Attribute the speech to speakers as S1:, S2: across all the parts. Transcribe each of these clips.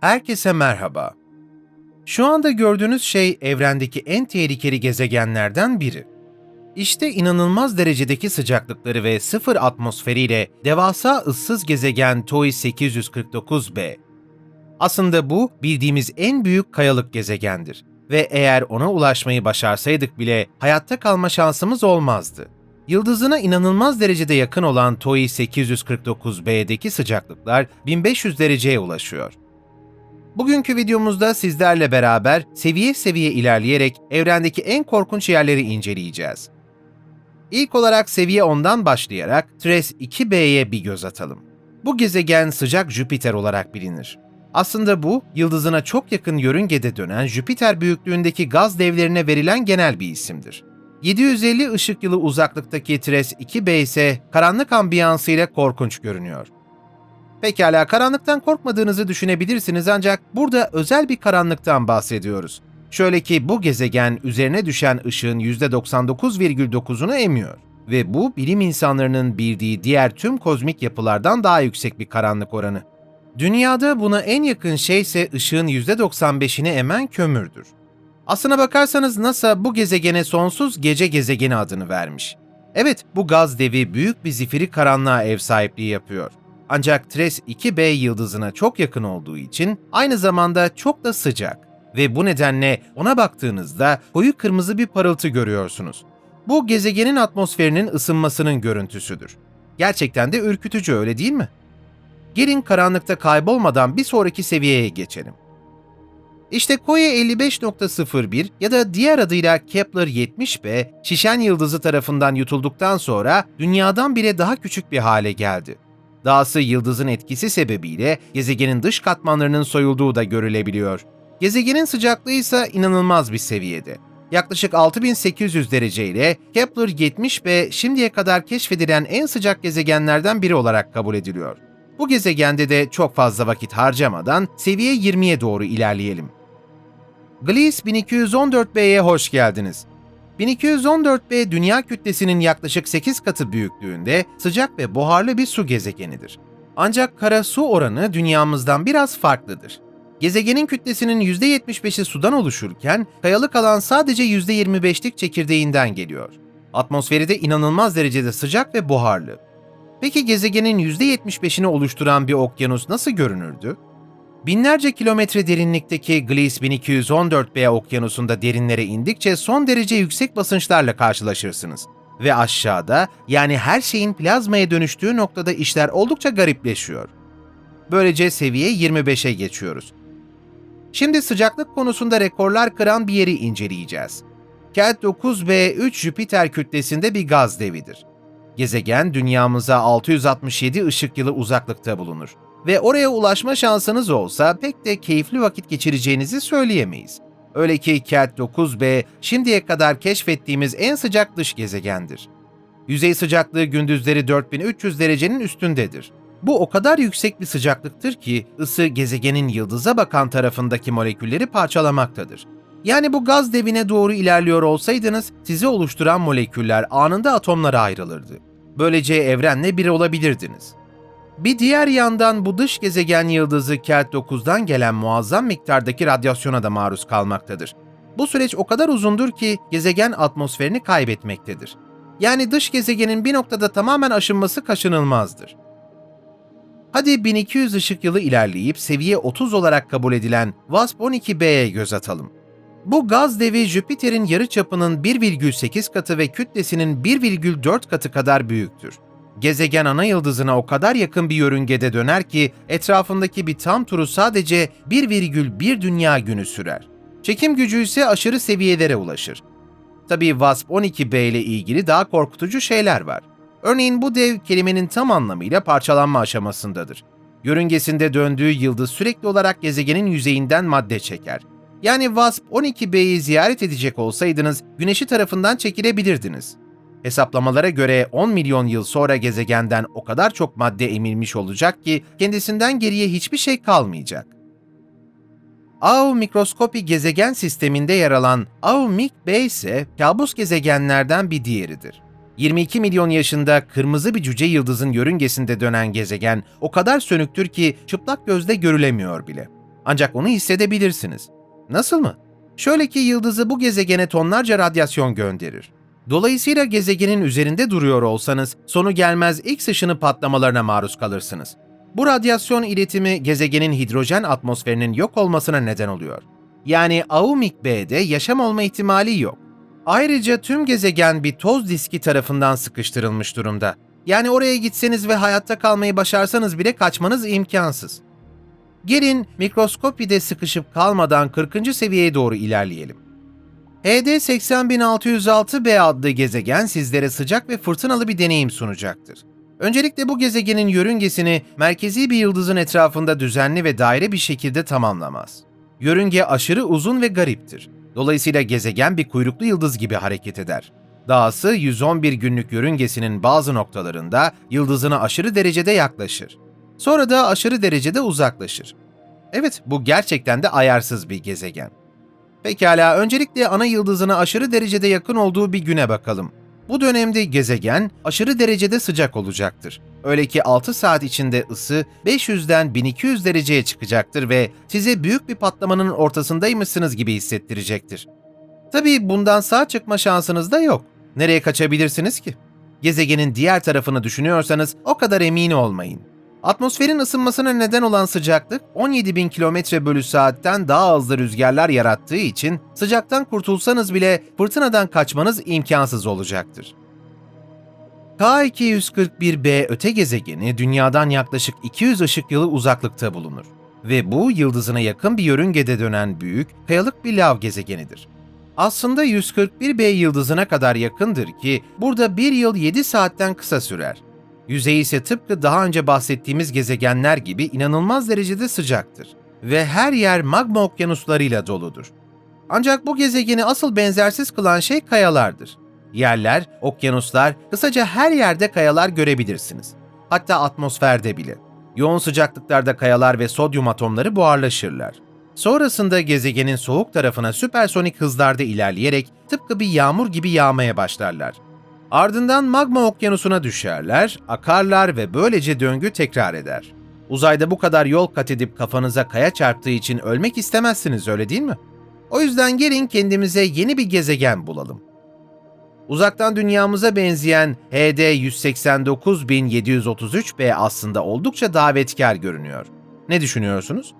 S1: Herkese merhaba. Şu anda gördüğünüz şey evrendeki en tehlikeli gezegenlerden biri. İşte inanılmaz derecedeki sıcaklıkları ve sıfır atmosferiyle devasa ıssız gezegen TOI 849b. Aslında bu bildiğimiz en büyük kayalık gezegendir ve eğer ona ulaşmayı başarsaydık bile hayatta kalma şansımız olmazdı. Yıldızına inanılmaz derecede yakın olan TOI 849b'deki sıcaklıklar 1500 dereceye ulaşıyor. Bugünkü videomuzda sizlerle beraber seviye seviye ilerleyerek evrendeki en korkunç yerleri inceleyeceğiz. İlk olarak seviye 10'dan başlayarak Tres 2b'ye bir göz atalım. Bu gezegen sıcak Jüpiter olarak bilinir. Aslında bu, yıldızına çok yakın yörüngede dönen Jüpiter büyüklüğündeki gaz devlerine verilen genel bir isimdir. 750 ışık yılı uzaklıktaki Tres 2b ise karanlık ambiyansıyla korkunç görünüyor. Pekala karanlıktan korkmadığınızı düşünebilirsiniz ancak burada özel bir karanlıktan bahsediyoruz. Şöyle ki bu gezegen üzerine düşen ışığın %99,9'unu emiyor ve bu bilim insanlarının bildiği diğer tüm kozmik yapılardan daha yüksek bir karanlık oranı. Dünyada buna en yakın şey ise ışığın %95'ini emen kömürdür. Aslına bakarsanız NASA bu gezegene sonsuz gece gezegeni adını vermiş. Evet, bu gaz devi büyük bir zifiri karanlığa ev sahipliği yapıyor. Ancak Tres 2b yıldızına çok yakın olduğu için aynı zamanda çok da sıcak ve bu nedenle ona baktığınızda koyu kırmızı bir parıltı görüyorsunuz. Bu gezegenin atmosferinin ısınmasının görüntüsüdür. Gerçekten de ürkütücü öyle değil mi? Gelin karanlıkta kaybolmadan bir sonraki seviyeye geçelim. İşte Koye 55.01 ya da diğer adıyla Kepler 70b, şişen yıldızı tarafından yutulduktan sonra dünyadan bile daha küçük bir hale geldi. Dahası yıldızın etkisi sebebiyle gezegenin dış katmanlarının soyulduğu da görülebiliyor. Gezegenin sıcaklığı ise inanılmaz bir seviyede. Yaklaşık 6800 derece ile Kepler 70b şimdiye kadar keşfedilen en sıcak gezegenlerden biri olarak kabul ediliyor. Bu gezegende de çok fazla vakit harcamadan seviye 20'ye doğru ilerleyelim. Gliese 1214b'ye hoş geldiniz. 1214b dünya kütlesinin yaklaşık 8 katı büyüklüğünde sıcak ve buharlı bir su gezegenidir. Ancak kara su oranı dünyamızdan biraz farklıdır. Gezegenin kütlesinin %75'i sudan oluşurken kayalık alan sadece %25'lik çekirdeğinden geliyor. Atmosferi de inanılmaz derecede sıcak ve buharlı. Peki gezegenin %75'ini oluşturan bir okyanus nasıl görünürdü? Binlerce kilometre derinlikteki Gliese 1214b okyanusunda derinlere indikçe son derece yüksek basınçlarla karşılaşırsınız. Ve aşağıda yani her şeyin plazmaya dönüştüğü noktada işler oldukça garipleşiyor. Böylece seviye 25'e geçiyoruz. Şimdi sıcaklık konusunda rekorlar kıran bir yeri inceleyeceğiz. Cat 9b 3 Jüpiter kütlesinde bir gaz devidir. Gezegen dünyamıza 667 ışık yılı uzaklıkta bulunur ve oraya ulaşma şansınız olsa pek de keyifli vakit geçireceğinizi söyleyemeyiz. Öyle ki Cat 9b şimdiye kadar keşfettiğimiz en sıcak dış gezegendir. Yüzey sıcaklığı gündüzleri 4300 derecenin üstündedir. Bu o kadar yüksek bir sıcaklıktır ki ısı gezegenin yıldıza bakan tarafındaki molekülleri parçalamaktadır. Yani bu gaz devine doğru ilerliyor olsaydınız sizi oluşturan moleküller anında atomlara ayrılırdı. Böylece evrenle bir olabilirdiniz. Bir diğer yandan bu dış gezegen yıldızı Cat 9'dan gelen muazzam miktardaki radyasyona da maruz kalmaktadır. Bu süreç o kadar uzundur ki gezegen atmosferini kaybetmektedir. Yani dış gezegenin bir noktada tamamen aşınması kaçınılmazdır. Hadi 1200 ışık yılı ilerleyip seviye 30 olarak kabul edilen WASP-12b'ye göz atalım. Bu gaz devi Jüpiter'in yarıçapının 1,8 katı ve kütlesinin 1,4 katı kadar büyüktür. Gezegen ana yıldızına o kadar yakın bir yörüngede döner ki etrafındaki bir tam turu sadece 1,1 dünya günü sürer. Çekim gücü ise aşırı seviyelere ulaşır. Tabii WASP-12b ile ilgili daha korkutucu şeyler var. Örneğin bu dev kelimenin tam anlamıyla parçalanma aşamasındadır. Yörüngesinde döndüğü yıldız sürekli olarak gezegenin yüzeyinden madde çeker. Yani WASP-12b'yi ziyaret edecek olsaydınız güneşi tarafından çekilebilirdiniz. Hesaplamalara göre 10 milyon yıl sonra gezegenden o kadar çok madde emilmiş olacak ki kendisinden geriye hiçbir şey kalmayacak. Au mikroskopi gezegen sisteminde yer alan Au-Mik-B ise kabus gezegenlerden bir diğeridir. 22 milyon yaşında kırmızı bir cüce yıldızın yörüngesinde dönen gezegen o kadar sönüktür ki çıplak gözle görülemiyor bile. Ancak onu hissedebilirsiniz. Nasıl mı? Şöyle ki yıldızı bu gezegene tonlarca radyasyon gönderir. Dolayısıyla gezegenin üzerinde duruyor olsanız sonu gelmez X ışını patlamalarına maruz kalırsınız. Bu radyasyon iletimi gezegenin hidrojen atmosferinin yok olmasına neden oluyor. Yani Aumik B'de yaşam olma ihtimali yok. Ayrıca tüm gezegen bir toz diski tarafından sıkıştırılmış durumda. Yani oraya gitseniz ve hayatta kalmayı başarsanız bile kaçmanız imkansız. Gelin mikroskopide sıkışıp kalmadan 40. seviyeye doğru ilerleyelim. HD 80606b adlı gezegen sizlere sıcak ve fırtınalı bir deneyim sunacaktır. Öncelikle bu gezegenin yörüngesini merkezi bir yıldızın etrafında düzenli ve daire bir şekilde tamamlamaz. Yörünge aşırı uzun ve gariptir. Dolayısıyla gezegen bir kuyruklu yıldız gibi hareket eder. Dahası 111 günlük yörüngesinin bazı noktalarında yıldızına aşırı derecede yaklaşır. Sonra da aşırı derecede uzaklaşır. Evet, bu gerçekten de ayarsız bir gezegen. Pekala, öncelikle ana yıldızına aşırı derecede yakın olduğu bir güne bakalım. Bu dönemde gezegen aşırı derecede sıcak olacaktır. Öyle ki 6 saat içinde ısı 500'den 1200 dereceye çıkacaktır ve size büyük bir patlamanın ortasındaymışsınız gibi hissettirecektir. Tabii bundan sağ çıkma şansınız da yok. Nereye kaçabilirsiniz ki? Gezegenin diğer tarafını düşünüyorsanız o kadar emin olmayın. Atmosferin ısınmasına neden olan sıcaklık 17.000 km bölü saatten daha hızlı rüzgarlar yarattığı için sıcaktan kurtulsanız bile fırtınadan kaçmanız imkansız olacaktır. K241b öte gezegeni dünyadan yaklaşık 200 ışık yılı uzaklıkta bulunur ve bu yıldızına yakın bir yörüngede dönen büyük, kayalık bir lav gezegenidir. Aslında 141b yıldızına kadar yakındır ki burada bir yıl 7 saatten kısa sürer. Yüzeyi ise tıpkı daha önce bahsettiğimiz gezegenler gibi inanılmaz derecede sıcaktır ve her yer magma okyanuslarıyla doludur. Ancak bu gezegeni asıl benzersiz kılan şey kayalardır. Yerler, okyanuslar, kısaca her yerde kayalar görebilirsiniz. Hatta atmosferde bile. Yoğun sıcaklıklarda kayalar ve sodyum atomları buharlaşırlar. Sonrasında gezegenin soğuk tarafına süpersonik hızlarda ilerleyerek tıpkı bir yağmur gibi yağmaya başlarlar. Ardından magma okyanusuna düşerler, akarlar ve böylece döngü tekrar eder. Uzayda bu kadar yol kat edip kafanıza kaya çarptığı için ölmek istemezsiniz öyle değil mi? O yüzden gelin kendimize yeni bir gezegen bulalım. Uzaktan dünyamıza benzeyen HD 189733b aslında oldukça davetkar görünüyor. Ne düşünüyorsunuz?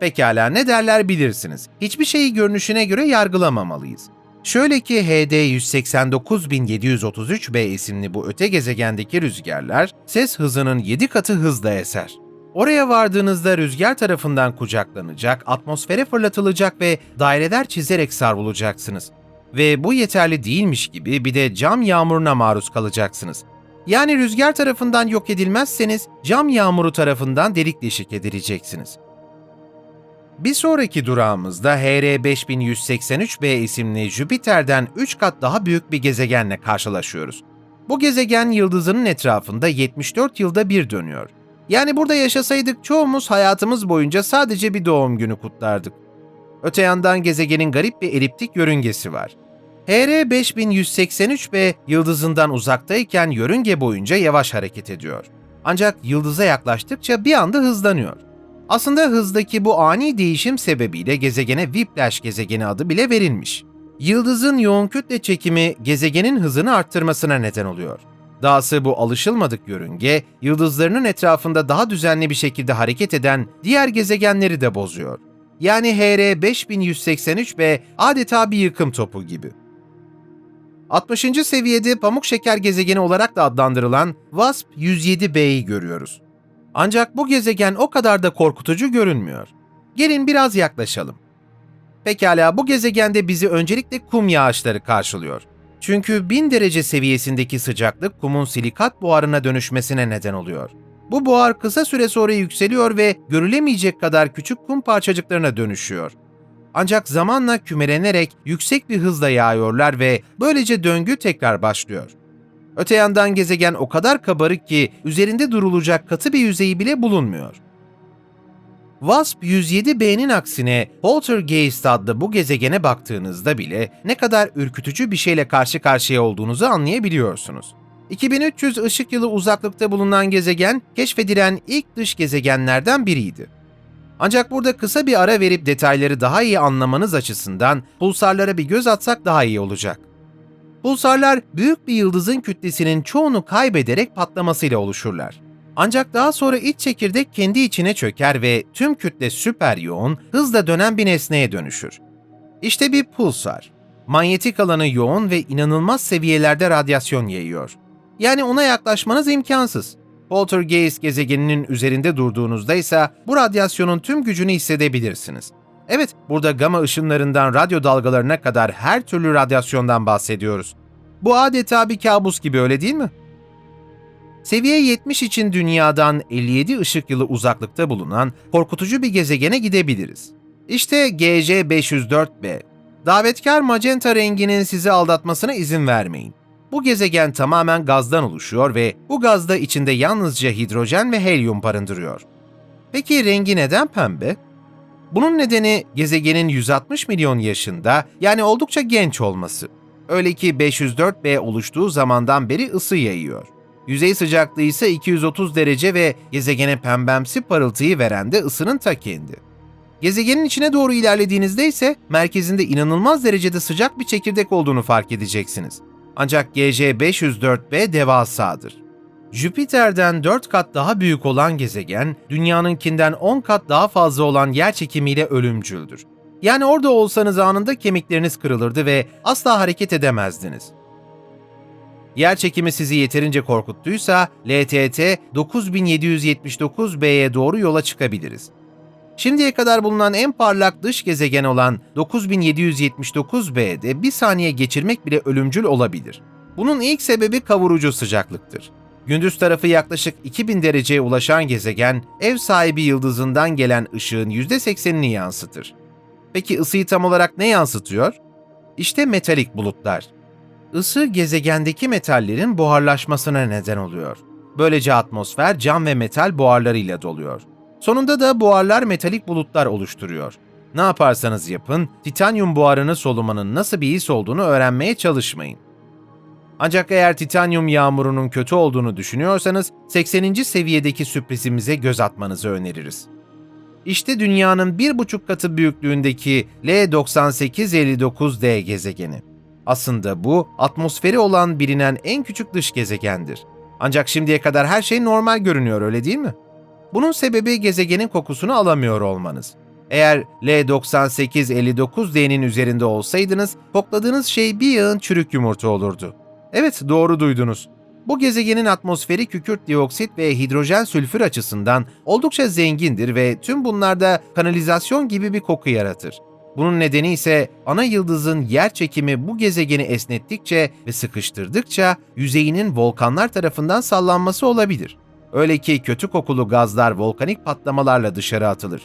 S1: Pekala ne derler bilirsiniz. Hiçbir şeyi görünüşüne göre yargılamamalıyız. Şöyle ki HD 189733b isimli bu öte gezegendeki rüzgarlar ses hızının 7 katı hızla eser. Oraya vardığınızda rüzgar tarafından kucaklanacak, atmosfere fırlatılacak ve daireler çizerek savrulacaksınız. Ve bu yeterli değilmiş gibi bir de cam yağmuruna maruz kalacaksınız. Yani rüzgar tarafından yok edilmezseniz cam yağmuru tarafından delik deşik edileceksiniz. Bir sonraki durağımızda HR5183b isimli Jüpiter'den 3 kat daha büyük bir gezegenle karşılaşıyoruz. Bu gezegen yıldızının etrafında 74 yılda bir dönüyor. Yani burada yaşasaydık çoğumuz hayatımız boyunca sadece bir doğum günü kutlardık. Öte yandan gezegenin garip bir eliptik yörüngesi var. HR5183b yıldızından uzaktayken yörünge boyunca yavaş hareket ediyor. Ancak yıldıza yaklaştıkça bir anda hızlanıyor. Aslında hızdaki bu ani değişim sebebiyle gezegene Whiplash gezegeni adı bile verilmiş. Yıldızın yoğun kütle çekimi gezegenin hızını arttırmasına neden oluyor. Dahası bu alışılmadık yörünge, yıldızlarının etrafında daha düzenli bir şekilde hareket eden diğer gezegenleri de bozuyor. Yani HR 5183b adeta bir yıkım topu gibi. 60. seviyede pamuk şeker gezegeni olarak da adlandırılan WASP 107b'yi görüyoruz. Ancak bu gezegen o kadar da korkutucu görünmüyor. Gelin biraz yaklaşalım. Pekala bu gezegende bizi öncelikle kum yağışları karşılıyor. Çünkü 1000 derece seviyesindeki sıcaklık kumun silikat buharına dönüşmesine neden oluyor. Bu buhar kısa süre sonra yükseliyor ve görülemeyecek kadar küçük kum parçacıklarına dönüşüyor. Ancak zamanla kümelenerek yüksek bir hızla yağıyorlar ve böylece döngü tekrar başlıyor. Öte yandan gezegen o kadar kabarık ki üzerinde durulacak katı bir yüzeyi bile bulunmuyor. WASP 107b'nin aksine Poltergeist adlı bu gezegene baktığınızda bile ne kadar ürkütücü bir şeyle karşı karşıya olduğunuzu anlayabiliyorsunuz. 2300 ışık yılı uzaklıkta bulunan gezegen keşfedilen ilk dış gezegenlerden biriydi. Ancak burada kısa bir ara verip detayları daha iyi anlamanız açısından pulsarlara bir göz atsak daha iyi olacak. Pulsarlar büyük bir yıldızın kütlesinin çoğunu kaybederek patlamasıyla oluşurlar. Ancak daha sonra iç çekirdek kendi içine çöker ve tüm kütle süper yoğun, hızla dönen bir nesneye dönüşür. İşte bir pulsar. Manyetik alanı yoğun ve inanılmaz seviyelerde radyasyon yayıyor. Yani ona yaklaşmanız imkansız. Poltergeist gezegeninin üzerinde durduğunuzda ise bu radyasyonun tüm gücünü hissedebilirsiniz. Evet, burada gama ışınlarından radyo dalgalarına kadar her türlü radyasyondan bahsediyoruz. Bu adeta bir kabus gibi öyle değil mi? Seviye 70 için dünyadan 57 ışık yılı uzaklıkta bulunan korkutucu bir gezegene gidebiliriz. İşte GC504b. Davetkar magenta renginin sizi aldatmasına izin vermeyin. Bu gezegen tamamen gazdan oluşuyor ve bu gazda içinde yalnızca hidrojen ve helyum barındırıyor. Peki rengi neden pembe? Bunun nedeni gezegenin 160 milyon yaşında yani oldukça genç olması. Öyle ki 504b oluştuğu zamandan beri ısı yayıyor. Yüzey sıcaklığı ise 230 derece ve gezegene pembemsi parıltıyı veren de ısının ta kendi. Gezegenin içine doğru ilerlediğinizde ise merkezinde inanılmaz derecede sıcak bir çekirdek olduğunu fark edeceksiniz. Ancak GC504b devasadır. Jüpiter'den 4 kat daha büyük olan gezegen, dünyanınkinden 10 kat daha fazla olan yer çekimiyle ölümcüldür. Yani orada olsanız anında kemikleriniz kırılırdı ve asla hareket edemezdiniz. Yer çekimi sizi yeterince korkuttuysa LTT 9779b'ye doğru yola çıkabiliriz. Şimdiye kadar bulunan en parlak dış gezegen olan 9779b'de bir saniye geçirmek bile ölümcül olabilir. Bunun ilk sebebi kavurucu sıcaklıktır. Gündüz tarafı yaklaşık 2000 dereceye ulaşan gezegen, ev sahibi yıldızından gelen ışığın %80'ini yansıtır. Peki ısıyı tam olarak ne yansıtıyor? İşte metalik bulutlar. Isı gezegendeki metallerin buharlaşmasına neden oluyor. Böylece atmosfer cam ve metal buharlarıyla doluyor. Sonunda da buharlar metalik bulutlar oluşturuyor. Ne yaparsanız yapın, titanyum buharını solumanın nasıl bir his olduğunu öğrenmeye çalışmayın. Ancak eğer titanyum yağmurunun kötü olduğunu düşünüyorsanız 80. seviyedeki sürprizimize göz atmanızı öneririz. İşte dünyanın bir buçuk katı büyüklüğündeki L9859d gezegeni. Aslında bu atmosferi olan bilinen en küçük dış gezegendir. Ancak şimdiye kadar her şey normal görünüyor öyle değil mi? Bunun sebebi gezegenin kokusunu alamıyor olmanız. Eğer L9859D'nin üzerinde olsaydınız, kokladığınız şey bir yağın çürük yumurta olurdu. Evet, doğru duydunuz. Bu gezegenin atmosferi kükürt dioksit ve hidrojen sülfür açısından oldukça zengindir ve tüm bunlarda kanalizasyon gibi bir koku yaratır. Bunun nedeni ise ana yıldızın yer çekimi bu gezegeni esnettikçe ve sıkıştırdıkça yüzeyinin volkanlar tarafından sallanması olabilir. Öyle ki kötü kokulu gazlar volkanik patlamalarla dışarı atılır.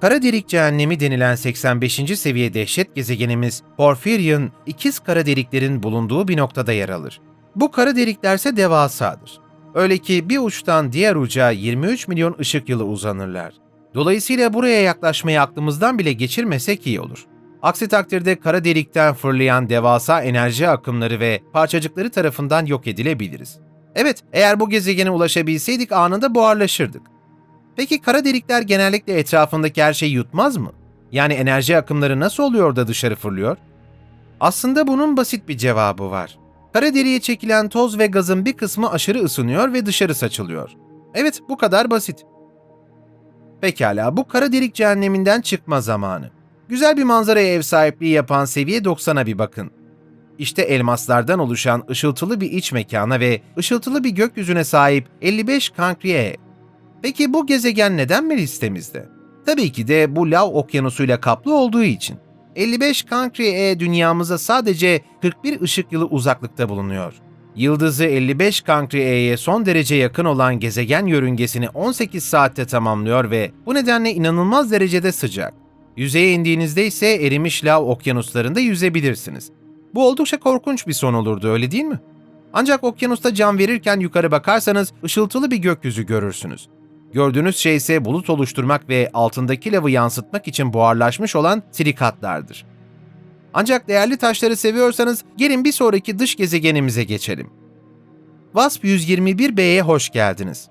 S1: Kara delik cehennemi denilen 85. seviye dehşet gezegenimiz Porphyrion, ikiz kara deliklerin bulunduğu bir noktada yer alır. Bu kara deliklerse devasadır. Öyle ki bir uçtan diğer uca 23 milyon ışık yılı uzanırlar. Dolayısıyla buraya yaklaşmayı aklımızdan bile geçirmesek iyi olur. Aksi takdirde kara delikten fırlayan devasa enerji akımları ve parçacıkları tarafından yok edilebiliriz. Evet, eğer bu gezegene ulaşabilseydik anında buharlaşırdık. Peki kara delikler genellikle etrafındaki her şeyi yutmaz mı? Yani enerji akımları nasıl oluyor da dışarı fırlıyor? Aslında bunun basit bir cevabı var. Kara deliğe çekilen toz ve gazın bir kısmı aşırı ısınıyor ve dışarı saçılıyor. Evet, bu kadar basit. Pekala, bu kara delik cehenneminden çıkma zamanı. Güzel bir manzaraya ev sahipliği yapan seviye 90'a bir bakın. İşte elmaslardan oluşan ışıltılı bir iç mekana ve ışıltılı bir gökyüzüne sahip 55 Cancriae. Peki bu gezegen neden mi listemizde? Tabii ki de bu lav okyanusuyla kaplı olduğu için. 55 Cancri-E dünyamıza sadece 41 ışık yılı uzaklıkta bulunuyor. Yıldızı 55 Cancri-E'ye son derece yakın olan gezegen yörüngesini 18 saatte tamamlıyor ve bu nedenle inanılmaz derecede sıcak. Yüzeye indiğinizde ise erimiş lav okyanuslarında yüzebilirsiniz. Bu oldukça korkunç bir son olurdu öyle değil mi? Ancak okyanusta can verirken yukarı bakarsanız ışıltılı bir gökyüzü görürsünüz. Gördüğünüz şey ise bulut oluşturmak ve altındaki lavı yansıtmak için buharlaşmış olan silikatlardır. Ancak değerli taşları seviyorsanız gelin bir sonraki dış gezegenimize geçelim. WASP 121b'ye hoş geldiniz.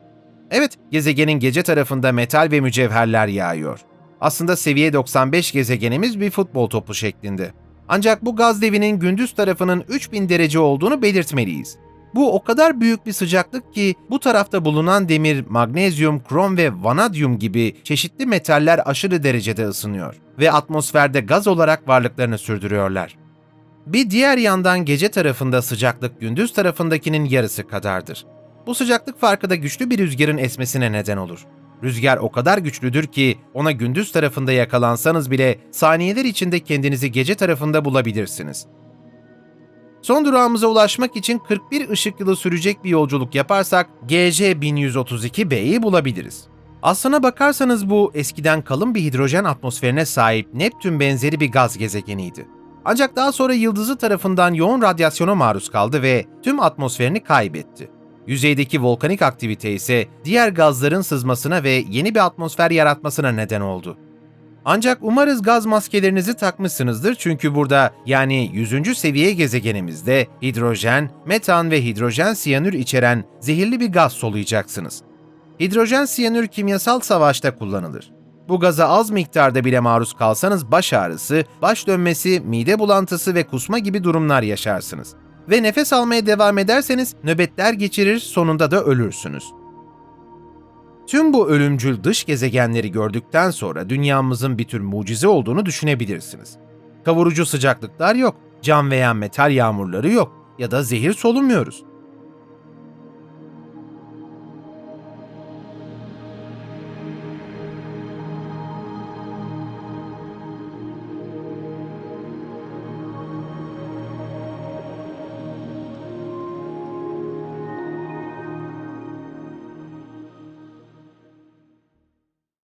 S1: Evet, gezegenin gece tarafında metal ve mücevherler yağıyor. Aslında seviye 95 gezegenimiz bir futbol topu şeklinde. Ancak bu gaz devinin gündüz tarafının 3000 derece olduğunu belirtmeliyiz. Bu o kadar büyük bir sıcaklık ki bu tarafta bulunan demir, magnezyum, krom ve vanadyum gibi çeşitli metaller aşırı derecede ısınıyor ve atmosferde gaz olarak varlıklarını sürdürüyorlar. Bir diğer yandan gece tarafında sıcaklık gündüz tarafındakinin yarısı kadardır. Bu sıcaklık farkı da güçlü bir rüzgarın esmesine neden olur. Rüzgar o kadar güçlüdür ki ona gündüz tarafında yakalansanız bile saniyeler içinde kendinizi gece tarafında bulabilirsiniz. Son durağımıza ulaşmak için 41 ışık yılı sürecek bir yolculuk yaparsak GC 1132b'yi bulabiliriz. Aslına bakarsanız bu eskiden kalın bir hidrojen atmosferine sahip Neptün benzeri bir gaz gezegeniydi. Ancak daha sonra yıldızı tarafından yoğun radyasyona maruz kaldı ve tüm atmosferini kaybetti. Yüzeydeki volkanik aktivite ise diğer gazların sızmasına ve yeni bir atmosfer yaratmasına neden oldu. Ancak umarız gaz maskelerinizi takmışsınızdır çünkü burada yani 100. seviye gezegenimizde hidrojen, metan ve hidrojen siyanür içeren zehirli bir gaz soluyacaksınız. Hidrojen siyanür kimyasal savaşta kullanılır. Bu gaza az miktarda bile maruz kalsanız baş ağrısı, baş dönmesi, mide bulantısı ve kusma gibi durumlar yaşarsınız. Ve nefes almaya devam ederseniz nöbetler geçirir, sonunda da ölürsünüz. Tüm bu ölümcül dış gezegenleri gördükten sonra dünyamızın bir tür mucize olduğunu düşünebilirsiniz. Kavurucu sıcaklıklar yok, cam veya metal yağmurları yok ya da zehir solumuyoruz.